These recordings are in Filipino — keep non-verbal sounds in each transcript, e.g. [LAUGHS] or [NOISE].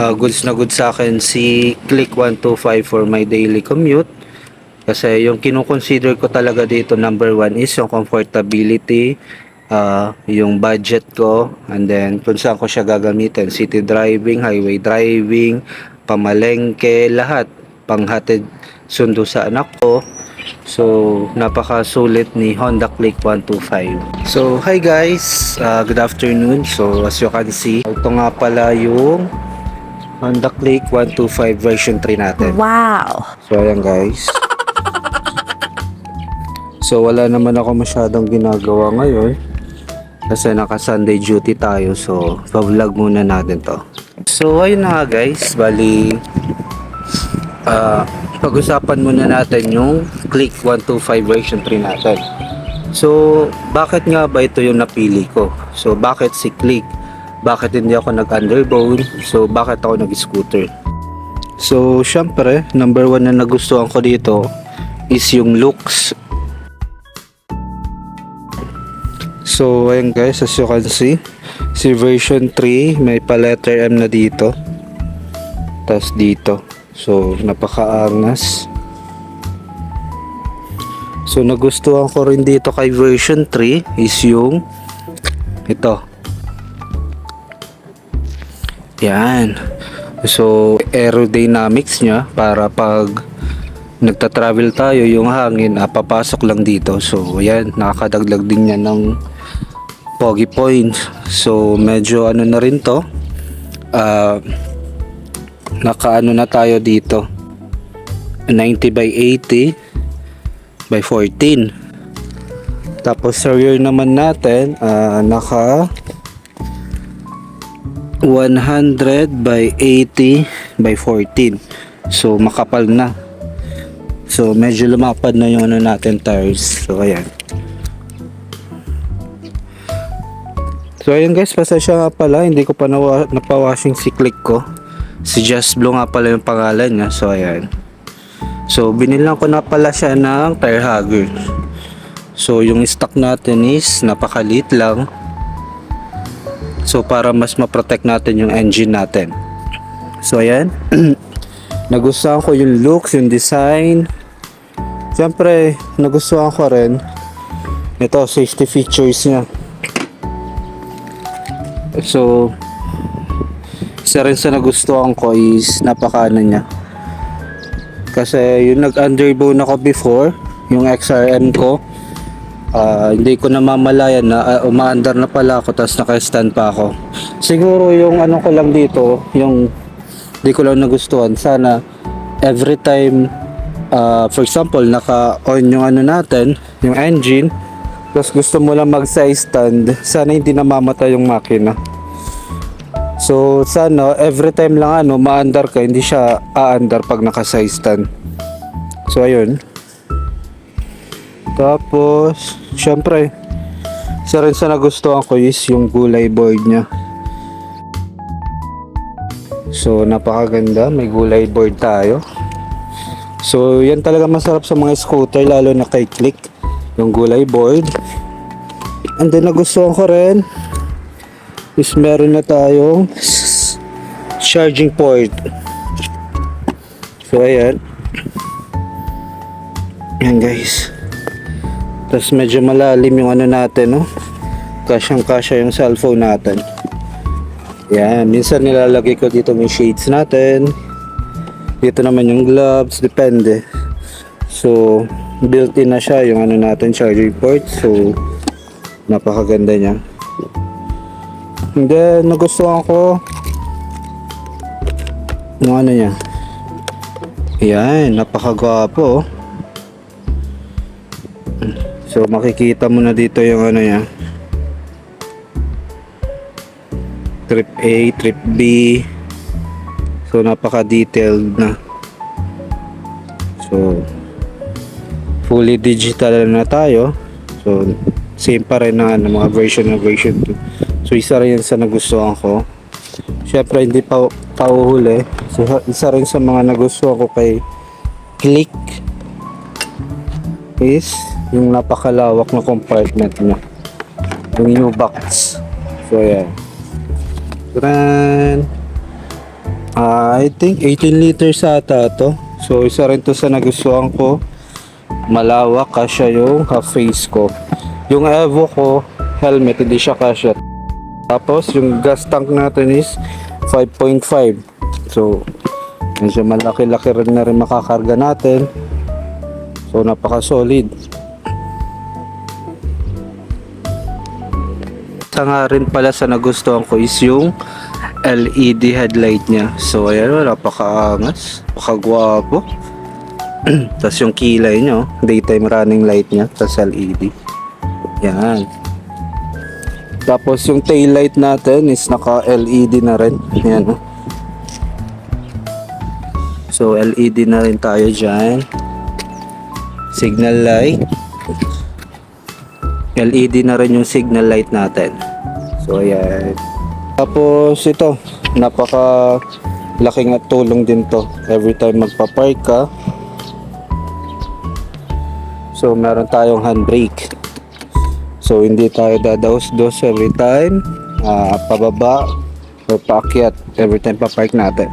uh, goods na goods sa akin si Click 125 for my daily commute. Kasi yung kinukonsider ko talaga dito number one is yung comfortability, uh, yung budget ko, and then kung saan ko siya gagamitin. City driving, highway driving, pamalengke, lahat. Panghatid sundo sa anak ko. So, napakasulit ni Honda Click 125. So, hi guys! Uh, good afternoon. So, as you can see, ito nga pala yung Honda Click 125 version 3 natin. Wow. So, ayan guys. [LAUGHS] So, wala naman ako masyadong ginagawa ngayon. Kasi naka Sunday duty tayo. So, pa-vlog muna natin to. So, ayun na nga guys. Bali, ah, pag-usapan muna natin yung Click 125 version 3 natin. So, bakit nga ba ito yung napili ko? So, bakit si Click? Bakit hindi ako nag-underbone? So, bakit ako nag-scooter? So, syempre, number one na nagustuhan ko dito is yung looks. So, ayan guys, as you can see, si version 3 may pa letter M na dito. Tapos dito. So, napakaangas. So, nagustuhan ko rin dito kay version 3 is yung ito. Yan. So, aerodynamics niya para pag nagta-travel tayo, yung hangin ah, papasok lang dito. So, yan, nakakadagdag din yan ng pogi points. So, medyo ano na rin to. Ah, nakaano na tayo dito. 90 by 80 by 14. Tapos sa naman natin, ah, naka 100 by 80 by 14. So makapal na. So medyo lumapad na yung ano natin tires. So ayan. So ayun guys, pasensya nga pala, hindi ko pa nawa, napawashing si click ko. Si Just Blue nga pala yung pangalan niya. So ayan. So binilang ko na pala siya ng tire hugger. So yung stock natin is napakalit lang. So para mas ma-protect natin yung engine natin. So ayan. [CLEARS THROAT] nagustuhan ko yung looks, yung design. Siyempre, nagustuhan ko rin ito safety features niya. So isa rin sa nagustuhan ko is napakaano niya. Kasi yung nag-underbone ako before, yung XRM ko, Ah, hindi ko namamalayan na uh, umaandar na pala ako tapos naka-stand pa ako. Siguro yung ano ko lang dito, yung hindi ko lang nagustuhan. Sana every time ah, for example, naka-on yung ano natin, yung engine, tapos gusto mo lang mag-side stand, sana hindi namamatay yung makina. So, sana every time lang ano, maandar ka, hindi siya aandar pag naka-side stand. So, ayun. Tapos, syempre, isa rin sa nagustuhan ko is yung gulay board niya. So, napakaganda. May gulay board tayo. So, yan talaga masarap sa mga scooter, lalo na kay Click. Yung gulay board. And then, nagustuhan ko rin is meron na tayong charging port. So, ayan. Yan guys. Tapos medyo malalim yung ano natin, no? Kasyang kasya yung cellphone natin. Yan, minsan nilalagay ko dito yung shades natin. Dito naman yung gloves, depende. So, built-in na siya yung ano natin, charging port. So, napakaganda niya. And then, nagustuhan ko yung ano niya. Yan, napakagwapo. So makikita mo na dito yung ano niya. Trip A, trip B. So napaka-detailed na. So fully digital na tayo. So same pa rin na ano, mga version na version 2. So isa rin sa nagustuhan ko. Syempre hindi pa pauhuli. So isa rin sa mga nagustuhan ko kay Click is yung napakalawak na compartment niya. Yung U-box. So, ayan. Tran. Ah, I think 18 liters ata to. So isa rin to sa nagustuhan ko. Malawak kasya yung half face ko. Yung Evo ko, helmet, hindi siya kasya. Tapos yung gas tank natin is 5.5. So medyo malaki-laki rin na rin makakarga natin. So napaka Isa nga rin pala sa nagustuhan ko is yung LED headlight niya. So ayan, napakaangas, napakagwapo. [CLEARS THROAT] Tapos yung kilay niya, oh, daytime running light niya, tapos LED. Yan. Tapos yung tail light natin is naka LED na rin. Yan. oh. So LED na rin tayo dyan. Signal light. LED na rin yung signal light natin. So ayan. Tapos ito, napaka laking at tulong din to. Every time magpa-park ka. So meron tayong handbrake. So hindi tayo dadaos-dos every time ah, pababa or paakyat every time pa-park natin.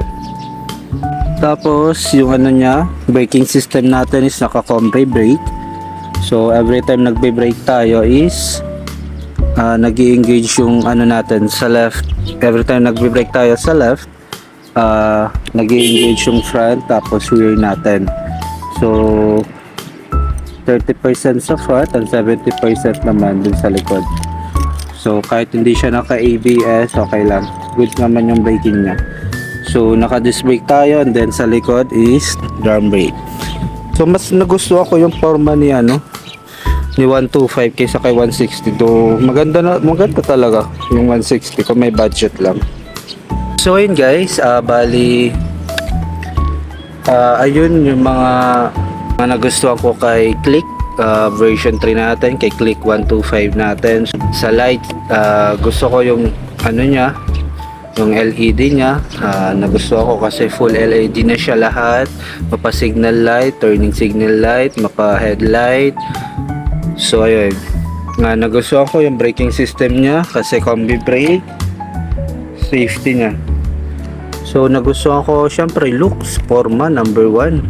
Tapos yung ano niya, braking system natin is naka-combi brake. So every time nagbe-brake tayo is uh, nag engage yung ano natin sa left. Every time nagbe-brake tayo sa left, uh, nag engage yung front tapos rear natin. So 30% sa front and 70% naman dun sa likod. So kahit hindi siya naka-ABS, okay lang. Good naman yung braking niya. So naka-disc brake tayo and then sa likod is drum brake. So mas nagustuhan ko yung forma ni ano ni 125 kaysa kay 160 do maganda na maganda talaga yung 160 kung may budget lang. So ayun guys, ah bali ah, ayun yung mga mga nagustuhan ko kay Click ah, version 3 natin, kay Click 125 natin. Sa light, ah, gusto ko yung ano niya, yung LED niya. ah, nagustuhan ko kasi full LED na siya lahat. Mapa signal light, turning signal light, mapa headlight. So ayun. Nga nagustuhan ko yung braking system niya kasi combi brake. Safety niya. So nagustuhan ko syempre looks, forma number one.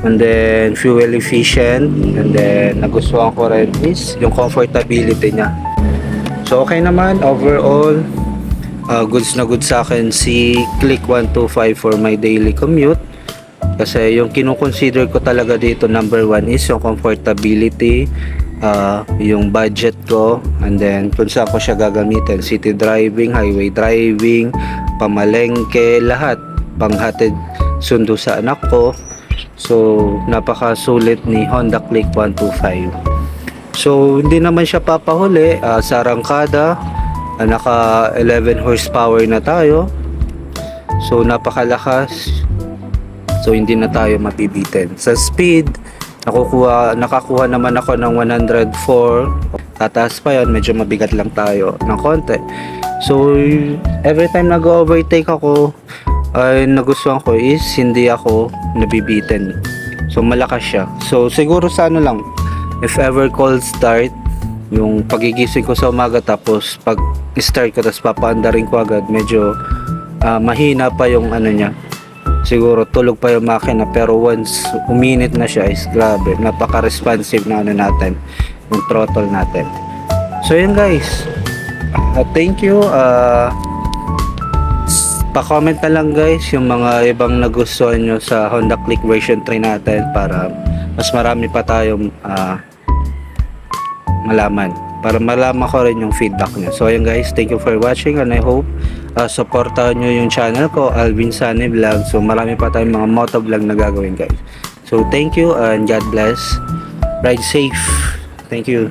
And then fuel efficient and then nagustuhan ko rin is yung comfortability niya. So okay naman overall uh, goods na goods sa akin si Click 125 for my daily commute. Kasi yung kinukonsider ko talaga dito number one is yung comfortability, uh, yung budget ko, and then kung saan ko siya gagamitin. City driving, highway driving, pamalengke, lahat. Panghatid sundo sa anak ko. So, napakasulit ni Honda Click 125. So, hindi naman siya papahuli. ah, sa arangkada, ah, naka 11 horsepower na tayo. So, napakalakas. So, hindi na tayo mapibitin. Sa speed, nakukuha, nakakuha naman ako ng 104. Tataas pa yon medyo mabigat lang tayo ng konti. So, every time nag-overtake ako, ay nagustuhan ko is hindi ako nabibitin. So, malakas siya. So, siguro sa ano lang, if ever cold start, yung pagigising ko sa umaga tapos pag start ko tapos papaandarin ko agad. Medyo ah, mahina pa yung ano niya. Siguro tulog pa yung makina pero once uminit na siya is grabe napaka responsive na ano natin yung throttle natin. So yun guys. Ah, thank you. Ah pa-comment na lang guys yung mga ibang nagustuhan nyo sa Honda Click version 3 natin para mas marami pa tayong ah, malaman para malaman ko rin yung feedback nyo so ayun guys thank you for watching and I hope uh, supportahan nyo yung channel ko Alvin Sunny Vlog. So marami pa tayong mga moto vlog na gagawin guys. So thank you and God bless. Ride safe. Thank you